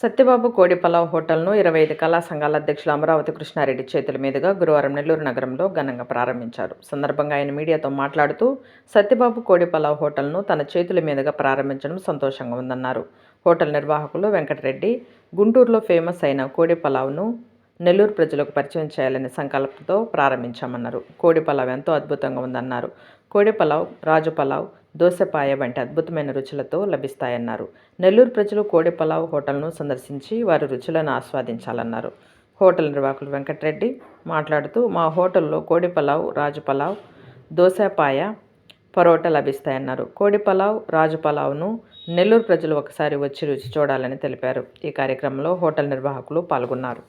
సత్యబాబు కోడి పలావ్ హోటల్ను ఇరవై ఐదు కళా సంఘాల అధ్యక్షులు అమరావతి కృష్ణారెడ్డి చేతుల మీదుగా గురువారం నెల్లూరు నగరంలో ఘనంగా ప్రారంభించారు. సందర్భంగా ఆయన మీడియాతో మాట్లాడుతూ సత్యబాబు కోడి పలావ్ హోటల్ను తన చేతుల మీదుగా ప్రారంభించడం సంతోషంగా ఉందన్నారు. హోటల్ నిర్వాహకులు వెంకటరెడ్డి గుంటూరులో ఫేమస్ అయిన కోడి పలావ్ను నెల్లూరు ప్రజలకు పరిచయం చేయాలనే సంకల్పంతో ప్రారంభించామన్నారు. కోడి పలావ్ ఎంతో అద్భుతంగా ఉందన్నారు. కోడి పలావ్ రాజు పలావ్ దోసపాయ వంటి అద్భుతమైన రుచులతో లభిస్తాయన్నారు. నెల్లూరు ప్రజలు కోడి పలావ్ హోటల్ను సందర్శించి వారి రుచులను ఆస్వాదించాలన్నారు. హోటల్ నిర్వాహకులు వెంకటరెడ్డి మాట్లాడుతూ మా హోటల్లో కోడి పలావ్ రాజు పలావ్ దోసపాయ పరోటా లభిస్తాయన్నారు. కోడి పలావ్ రాజు పలావ్ను నెల్లూరు ప్రజలు ఒకసారి వచ్చి రుచి చూడాలని తెలిపారు. ఈ కార్యక్రమంలో హోటల్ నిర్వాహకులు పాల్గొన్నారు.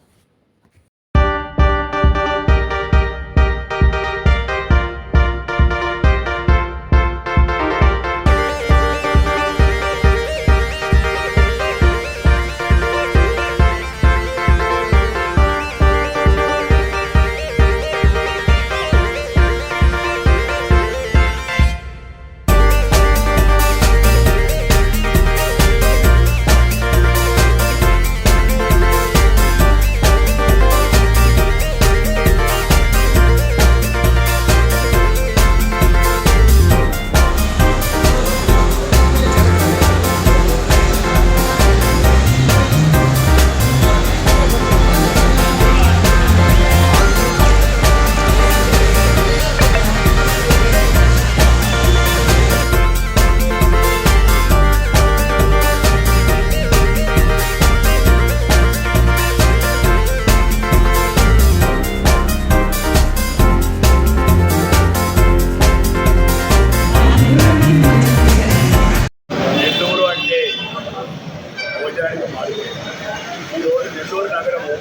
ఈరోజు నెల్లూరు నగరము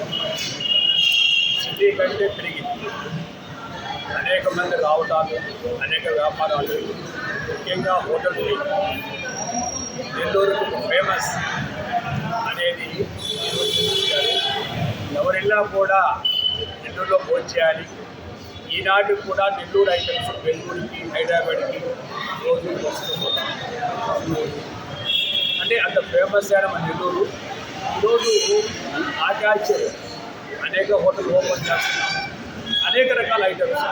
సిటీ కంటే పెరిగింది అనేక మంది రావటాలు అనేక వ్యాపారాలు ముఖ్యంగా హోటల్ నెల్లూరుకు ఫేమస్ అనేది ఈరోజు కూడా నెల్లూరులో భోజనం చేయాలి ఈనాటి కూడా నెల్లూరు ఐటమ్స్ బెంగళూరుకి హైదరాబాద్కి రోజు వస్తూ అంటే అంత ఫేమస్ అయిన మన నెల్లూరు ఈరోజు ఆచార్యులు అనేక హోటల్ ఓపెన్ చేస్తున్నాం అనేక రకాల ఐటమ్స్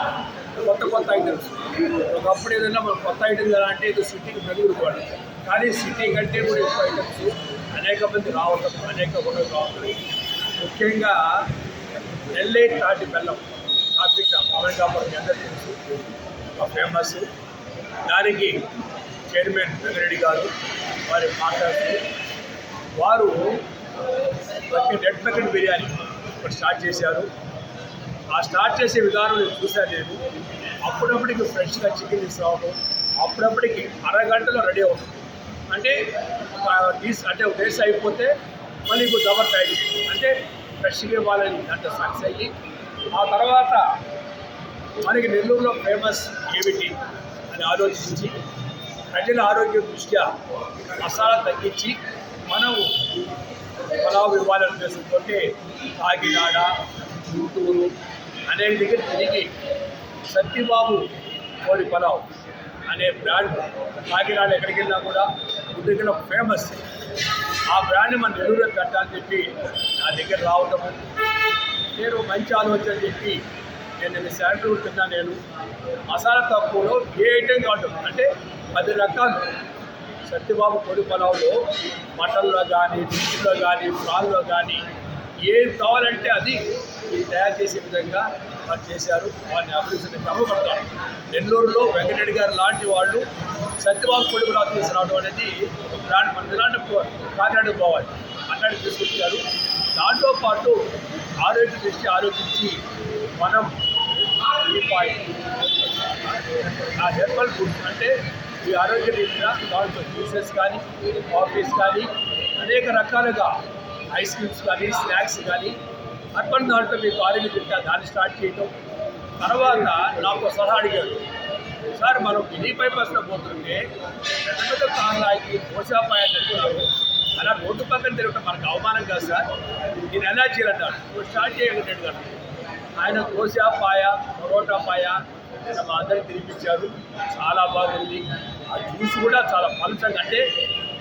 కొత్త కొత్త ఐటమ్స్ ఒకప్పుడు ఏదైనా మనం కొత్త ఐటమ్స్ ఎలా అంటే ఇది సిటీకి మెరుగుడుకోవాలి కానీ సిటీ కంటే కూడా ఎక్కువ ఐటమ్స్ అనేక మంది రావటం అనేక హోటల్ రావటం. ముఖ్యంగా నెల్లే తాటి బెల్లం కాఫీ షాప్ అమెరికాపురం మీ అందరికీ తెలుసు ఒక ఫేమస్ దానికి చైర్మన్ వెంకరెడ్డి గారు వారి మాట్లాడుతూ వారు రెడ్ బకెట్ బిర్యానీ ఒకటి స్టార్ట్ చేశారు. ఆ స్టార్ట్ చేసే విధానం నేను చూశాను నేను. అప్పుడప్పటికి ఫ్రెష్గా చికెన్ తీసుకురావడం అప్పుడప్పటికి అరగంటలో రెడీ అవుతుంది అంటే ఒక అంటే ఒక డేస్ అయిపోతే మళ్ళీ ఇంకో దబర్ తయారు అంటే ఫ్రెష్గా ఇవ్వాలని దాంట్లో సక్సెస్ అయ్యి ఆ తర్వాత మనకి నెల్లూరులో ఫేమస్ ఏమిటి అని ఆలోచించి ప్రజల ఆరోగ్య దృష్ట్యా మసాలా తగ్గించి మనం పలావు ఇవ్వాలని ఉద్దేశంతో కాకినాడ గుంటూరు అనే దగ్గర తిరిగి సత్యబాబు కోడి పలావ్ అనే బ్రాండ్ కాకినాడ ఎక్కడికి వెళ్ళినా కూడా గుంటూరులో ఫేమస్. ఆ బ్రాండ్ మన నెల్లూరులో కట్టాలని చెప్పి నా దగ్గర రావటము నేను మంచి ఆలోచన చెప్పి నేను నిన్న శాండ్రూ తిన్నా నేను. మసాలా తక్కువలో ఏ ఐటెం కాదు. అంటే పది రకాలు. సత్యబాబు కొడి పొలంలో మటన్లో కానీ ఫిష్లో కానీ ప్రాన్లో కానీ ఏది కావాలంటే అది తయారు చేసే విధంగా వారు చేశారు. వారిని అభివృద్ధిని క్రమపడతారు నెల్లూరులో వెంకటరెడ్డి గారు లాంటి వాళ్ళు సత్యబాబు పొడి పొలాలు తీసుకురావడం అనేది ఇలాంటి బ్రాండ్ మన ఇలాంటి కాకినాడకు పోవాలి. అట్లాంటి తీసుకొచ్చారు దాంతో పాటు ఆరోగ్య దృష్టి ఆలోచించి మనం ఈ పాయింట్ ఆ హెర్బల్ ఫుడ్ అంటే ఈ ఆరోగ్య రీత్యా దాంట్లో జ్యూసెస్ కానీ కాఫీస్ కానీ అనేక రకాలుగా ఐస్ క్రీమ్స్ కానీ స్నాక్స్ కానీ అర్బన్ దాంట్లో మీకు ఆరోగ్య రీత్యా దాన్ని స్టార్ట్ చేయటం. తర్వాత నాకు సలహా అడిగారు. సార్ మనం గిన్నీ బైపాస్లో పోతుంటే పెద్ద పెద్ద కార్లాకి దోశాపాయ తెచ్చుకున్నాము అలా రోడ్డు పక్కన తిరగటం మనకు అవమానం కాదు సార్. నేను ఎలా చేయాలన్నాడు నువ్వు స్టార్ట్ చేయగలిగాడు ఆయన దోశ పాయ పరోటా పాయ మా అందరికి తినిపించారు. చాలా బాగుంది. ఆ జ్యూస్ కూడా చాలా పలుచంగా అంటే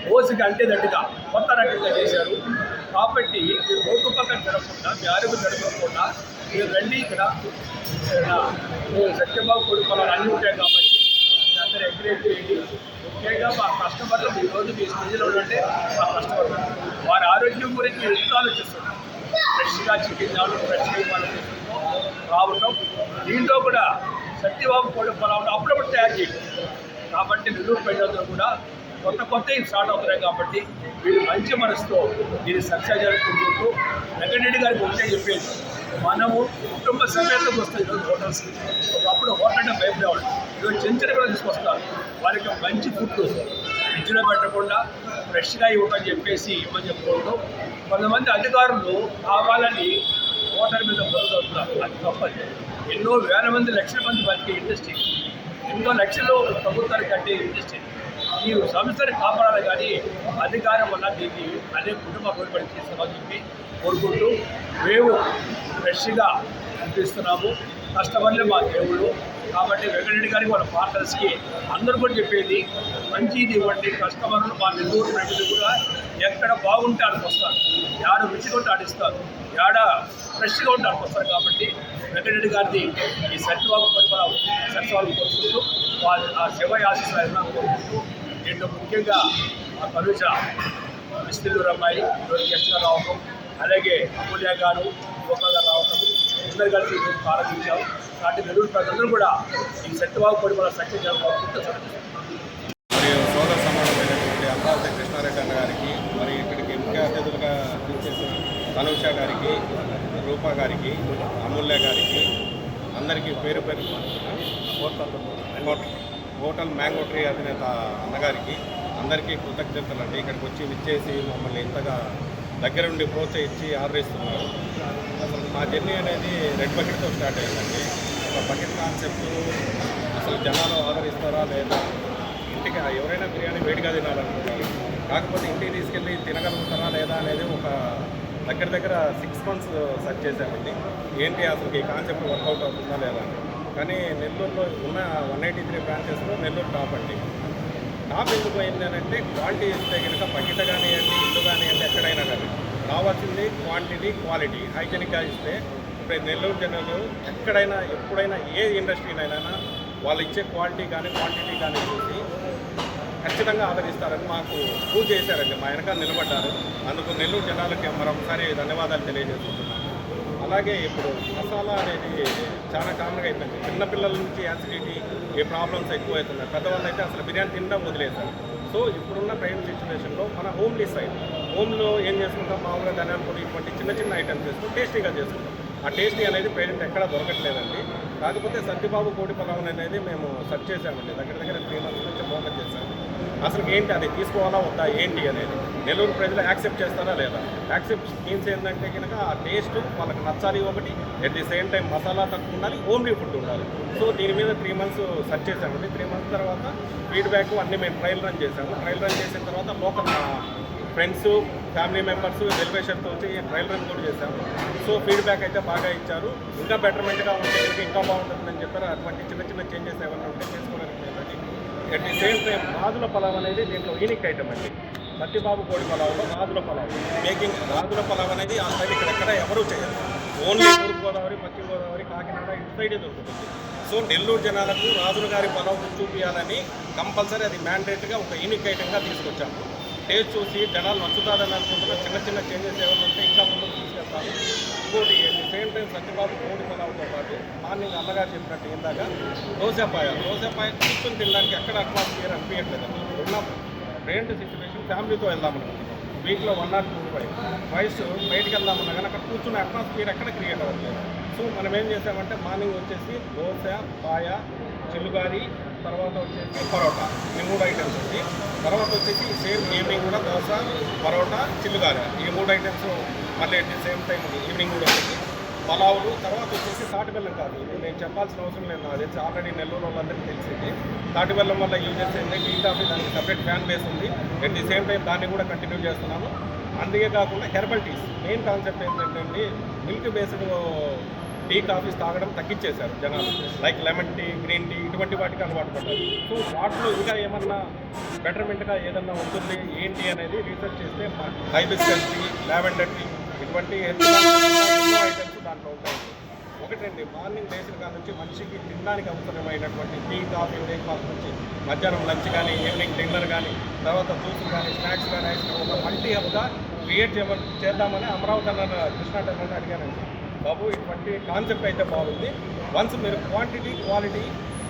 రోజుకి అంటేదట్టుగా కొత్త రకంగా చేశారు. కాబట్టి మీరు రోడ్డు పక్కన జరగకుండా మీ ఆరోగ్యం జరగకుండా మీరు రండి ఇక్కడ. సత్యబాబు కొడుకు అన్నీ ఉంటాయి కాబట్టి అందరూ ఎంకరేజ్ చేయండి. ముఖ్యంగా మా కస్టమర్లు ఈ రోజు మీ స్థితిలో ఉంటే మా కస్టమర్లు వారి ఆరోగ్యం గురించి మీరు ఎందుకు ఆలోచిస్తున్నారు? ఫ్రెష్గా చికెన్ రావడం ఫ్రెష్గా ఇవ్వాలని రావటం. దీంట్లో కూడా సత్యబాబు కోడి పొలాలు అప్పుడప్పుడు తయారు చేయడం కాబట్టి నెల్లూరు ప్రజలందరూ కూడా కొత్త కొత్త స్టార్ట్ అవుతున్నాయి కాబట్టి మీరు మంచి మనసుతో దీన్ని సక్సెస్ జరుపుకుంటూ వెంకటరెడ్డి గారికి ఒకటే చెప్పేసి మనము కుటుంబ సమేతంగా వస్తాయి ఈరోజు హోటల్స్. ఒకప్పుడు హోటల్ అంటే భయపడేవాళ్ళు ఈరోజు చిన్న చిన్న కూడా తీసుకొస్తారు వారికి మంచి ఫుడ్ ఫ్రిడ్జ్లో పెట్టకుండా ఫ్రెష్గా ఇవ్వమని చెప్పేసి ఇవ్వని చెప్పుకోవడం కొంతమంది అధికారులు కావాలని ఓటర్ మీద బరువుతున్నారు అది తప్పదు. ఎన్నో వేల మంది లక్షల మంది బతికే ఇండస్ట్రీ. ఎన్నో లక్షలు ప్రభుత్వానికి కట్టే ఇండస్ట్రీ. ఈ సంస్థని కాపాడాలి కానీ అధికారం వల్ల దీన్ని అదే కుటుంబ కోరిపడి చేస్తామని చెప్పి కోరుకుంటూ మేము ఫ్రెష్గా అనిపిస్తున్నాము. కస్టమర్లే మా దేవుళ్ళు కాబట్టి వెంకటరెడ్డి గారికి వాళ్ళ పార్టనర్స్కి అందరూ కూడా చెప్పేది మంచిది ఇవ్వండి కస్టమర్లు మా నెల్లూరు ప్రజలు కూడా ఎక్కడ బాగుంటే ఆడికి వస్తారు. యాడ రుచిగా ఉంటే ఆడిస్తారు యాడ ఫ్రెష్గా ఉంటే ఆడికి వస్తారు కాబట్టి వెంకటరెడ్డి గారిది ఈ సత్యబాబు పరిపాలన సత్యబాబు కోరుకుంటూ వారి ఆ శివ ఆశీస్సులు కోరుకుంటూ దీంట్లో ముఖ్యంగా ఆ కనుజ విస్తృతి అమ్మాయి గెస్ట్గా రావడం అలాగే అమూల్య గారు గోపాల గారు గారికి ప్రారంభించాము కాబట్టి నెల్లూరు ప్రజలందరూ కూడా ఈ సత్యబాబు పరిపాలన సత్యం జరగాలనుకుంటూ మరియు సోదర సమానమైనటువంటి అమరావతి కృష్ణారెడ్డి అన్న గారికి మరి ఇక్కడికి ముఖ్య అతిథులుగా చేసిన తనుష గారికి రూపా గారికి అమూల్య గారికి అందరికీ పేరు పేరు హోటల్ హోటల్ మ్యాంగో ట్రీ అధినేత అన్నగారికి అందరికీ కృతజ్ఞతలు అండి ఇక్కడికి వచ్చి విచ్చేసి మమ్మల్ని ఇంతగా దగ్గరుండి ప్రోత్సహించి ఆదరిస్తున్నారు. మా జర్నీ అనేది రెడ్ బకెట్తో స్టార్ట్ అయ్యిందండి ఒక బకెట్ కాన్సెప్ట్ అసలు జనాలు ఆదరిస్తారా లేదా? ఇంటికి ఎవరైనా బిర్యానీ వేడిగా తినాలనుకుంటారు కాకపోతే ఇంటికి తీసుకెళ్ళి తినగలుగుతారా లేదా అనేది ఒక దగ్గర దగ్గర సిక్స్ మంత్స్ సెర్చ్ చేశామండి. ఏంటి అసలు ఈ కాన్సెప్ట్ వర్కౌట్ అవుతుందా లేదా? కానీ నెల్లూరులో ఉన్న వన్ ఎయిటీ త్రీ బ్రాంచెస్లో నెల్లూరు టాప్ అండి. టాప్ ఎందుకు అయింది అంటే క్వాలిటీ ఇస్తే కనుక బకెట్ కానివ్వండి ఇల్లు కానివ్వండి ఎక్కడైనా కానీ. కావాల్సింది క్వాంటిటీ క్వాలిటీ హైజెనిక్గా ఇస్తే ఇప్పుడు నెల్లూరు జనాలు ఎక్కడైనా ఎప్పుడైనా ఏ ఇండస్ట్రీనైనా వాళ్ళు ఇచ్చే క్వాలిటీ కానీ క్వాంటిటీ కానీ చూసి ఖచ్చితంగా ఆదరిస్తారని మాకు పూజ చేశారండి. మా వెనకాల నిలబడ్డారు. అందుకు నెల్లూరు జనాలకి మరొకసారి ధన్యవాదాలు తెలియజేసుకుంటున్నాను. అలాగే ఇప్పుడు మసాలా అనేది చాలా కామన్గా అయిపోయింది. చిన్నపిల్లల నుంచి యాసిడిటీ ఏ ప్రాబ్లమ్స్ ఎక్కువ అవుతున్నాయి పెద్దవాళ్ళు అయితే అసలు బిర్యానీ తినడం వదిలేశారు. సో ఇప్పుడున్న ట్రైన్ సిచ్యువేషన్లో మన హోమ్లీ సైడ్ హోమ్లో ఏం చేసుకుంటాం? మామూలుగా ధనియాల పొడి ఇటువంటి చిన్న చిన్న ఐటమ్స్ చేసుకుంటాం. టేస్టీగా చేసుకుంటాం. ఆ టేస్టీ అనేది పేరెంట్ ఎక్కడ దొరకట్లేదండి. కాకపోతే సత్యబాబు కోటి పొలం అనేది మేము సెర్చ్ చేసామండి దగ్గర దగ్గర త్రీ మంత్స్ నుంచి ఫోకస్ చేశాము. అసలు ఏంటి అది తీసుకోవాలా వద్దా ఏంటి అనేది? నెల్లూరు ప్రజలు యాక్సెప్ట్ చేస్తారా లేదా? యాక్సెప్ట్ మీన్స్ ఏంటంటే కనుక ఆ టేస్ట్ వాళ్ళకి నచ్చాలి ఒకటి at the same time masala తక్కువ ఉండాలి హోమ్లీ ఫుడ్ ఉండాలి. సో దీని మీద త్రీ మంత్స్ సెర్చ్ చేసామండి త్రీ మంత్స్ తర్వాత ఫీడ్బ్యాక్ అన్నీ మేము ట్రయల్ రన్ చేసాము ట్రయల్ రన్ చేసిన తర్వాత లోకల్ ఫ్రెండ్స్ ఫ్యామిలీ మెంబర్స్ వెల్ఫేషన్తో వచ్చి ట్రయల్ రన్ కూడా చేశాము. సో ఫీడ్బ్యాక్ అయితే బాగా ఇచ్చారు. ఇంకా బెటర్మెంట్గా ఉంటే ఇంకా బాగుంటుందని చెప్పారు. అటువంటి చిన్న చిన్న చేంజెస్ ఏమైనా ఉంటే చేసుకోవడానికి అట్ ది సేమ్ టైం రాజుల పలావ్ అనేది దీంట్లో యూనిక్ ఐటమ్ అండి. మట్టిబాబు కోడి పలావ్లో రాజుల పలావ్. మేకింగ్ రాజుల పలావ్ అనేది ఆ సైడ్ ఇక్కడ ఎక్కడ ఎవరూ చేయరు. ఓన్లీ తూర్పు గోదావరి పశ్చిమ గోదావరి కాకినాడ ఇటు సైడే దొరుకుతుంది. సో నెల్లూరు జనాలకు రాజుల గారి పలావ్ చూపించాలని కంపల్సరీ అది మ్యాండేట్గా ఒక యూనిక్ ఐటమ్గా తీసుకొచ్చాము టేస్ట్ చూసి జనాలు నచ్చుతారని అనుకుంటున్న చిన్న చిన్న చేంజెస్ ఏమైనా ఉంటే ఇంకా ముందుకు తీసుకెళ్తాము. ఇంకోటి సేమ్ టైం సత్యబాబు కోడి పలావ్తో పాటు మార్నింగ్ అన్నగారు చెప్పినట్టు ఇందాక దోశపాయ దోసపాయ కూర్చొని తినడానికి ఎక్కడ అట్మాస్ఫియర్ అనిపించట్లేదు ఉన్న ట్రైన్ సిచ్యువేషన్ ఫ్యామిలీతో వెళ్దాం అనుకుంటున్నాం. వీక్లో వన్ నాట్ టూ ఫైవ్ వయసు బయటికి వెళ్దామన్నా కానీ అక్కడ కూర్చున్న అట్మాస్ఫియర్ ఎక్కడ క్రియేట్ అవ్వట్లేదు. సో మనం ఏం చేసామంటే మార్నింగ్ వచ్చేసి దోశ పాయ చిలుగారి తర్వాత వచ్చేసి పరోటా. ఈ మూడు ఐటమ్స్ ఉంది. తర్వాత వచ్చేసి సేమ్ ఈవినింగ్ కూడా దోశ పరోటా చిల్లుగారి ఈ మూడు ఐటమ్స్ మళ్ళీ at the same time evening కూడా ఉంటుంది పలావులు తర్వాత వచ్చేసి తాటిబెల్లం కాదు. ఇప్పుడు నేను చెప్పాల్సిన అవసరం లేదు నాకు తెలిసి. ఆల్రెడీ నెల్లూరు వాళ్ళందరికీ తెలిసింది. తాటిబెల్లం వల్ల యూజెస్ ఏంటి టీ కాఫీ దానికి సపరేట్ ఫ్యాన్ బేస్ ఉంది. అట్ ది సేమ్ టైం దాన్ని కూడా కంటిన్యూ చేస్తున్నాను అందుకే కాకుండా హెర్బల్ టీస్ మెయిన్ కాన్సెప్ట్ ఏంటంటే మిల్క్ బేస్డ్ టీ కాఫీస్ తాగడం తగ్గించేశారు జనాలు. Like lemon tea green tea ఇటువంటి వాటికి అలవాటు పడ్డారు. సో వాటిలో ఇంకా ఏమన్నా బెటర్మెంట్గా ఏదన్నా ఉంటుంది ఏంటి అనేది రీసెర్చ్ చేస్తే హైబిస్కస్ టీ లావెండర్ టీ ఇటువంటి ఐటమ్స్ దాంట్లో ఉంటాయి. ఒకటండి మార్నింగ్ లేచిన కాడ నుంచి మనిషికి తినడానికి అవసరమైనటువంటి టీ కాఫీ బ్రేక్ఫాస్ట్ నుంచి మధ్యాహ్నం లంచ్ కానీ ఈవినింగ్ డిన్నర్ కానీ తర్వాత జ్యూస్ కానీ స్నాక్స్ కానీ ఐస్ ఒక మల్టీ హబ్గా క్రియేట్ చేయమని చేద్దామని అమరావతి అన్న కృష్ణాటన్ అడిగానండి బాబు ఇటువంటి కాన్సెప్ట్ అయితే బాగుంది. వన్స్ మీరు quantity quality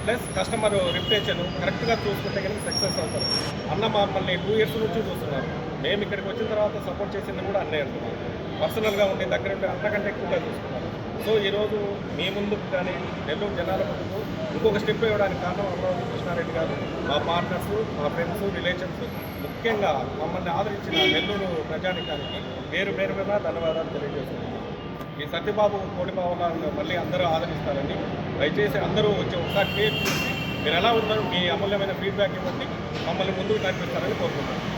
plus customer reputation కరెక్ట్గా చూసుకుంటే కనుక సక్సెస్ అవుతారు. అన్న మమ్మల్ని టూ ఇయర్స్ నుంచి చూస్తున్నారు. మేము ఇక్కడికి వచ్చిన తర్వాత సపోర్ట్ చేసింది కూడా అన్నే అంటున్నారు. పర్సనల్గా ఉండి దగ్గర ఉంటే అంతకంటే ఎక్కువగా చూసుకున్నారు సో ఈరోజు మీ ముందుకు కానీ నెల్లూరు జనాల ముందుకు ఇంకొక స్టెప్ ఇవ్వడానికి కారణం అమరావతి కృష్ణారెడ్డి గారు మా పార్ట్నర్స్ మా ఫ్రెండ్స్ రిలేషన్స్ ముఖ్యంగా మమ్మల్ని ఆదరించిన నెల్లూరు ప్రజానికానికి పేరు పేరు మీద ధన్యవాదాలు తెలియజేస్తున్నాను. ఈ సత్యబాబు కోడిబాబులను మళ్ళీ అందరూ ఆదరిస్తారని దయచేసి అందరూ వచ్చి ఒకసారి క్రియేట్ చేసి మీరు ఎలా ఉన్నారు మీ అమూల్యమైన ఫీడ్బ్యాక్ ఇవ్వండి మమ్మల్ని ముందుకు నడిపిస్తారని కోరుకుంటున్నాను.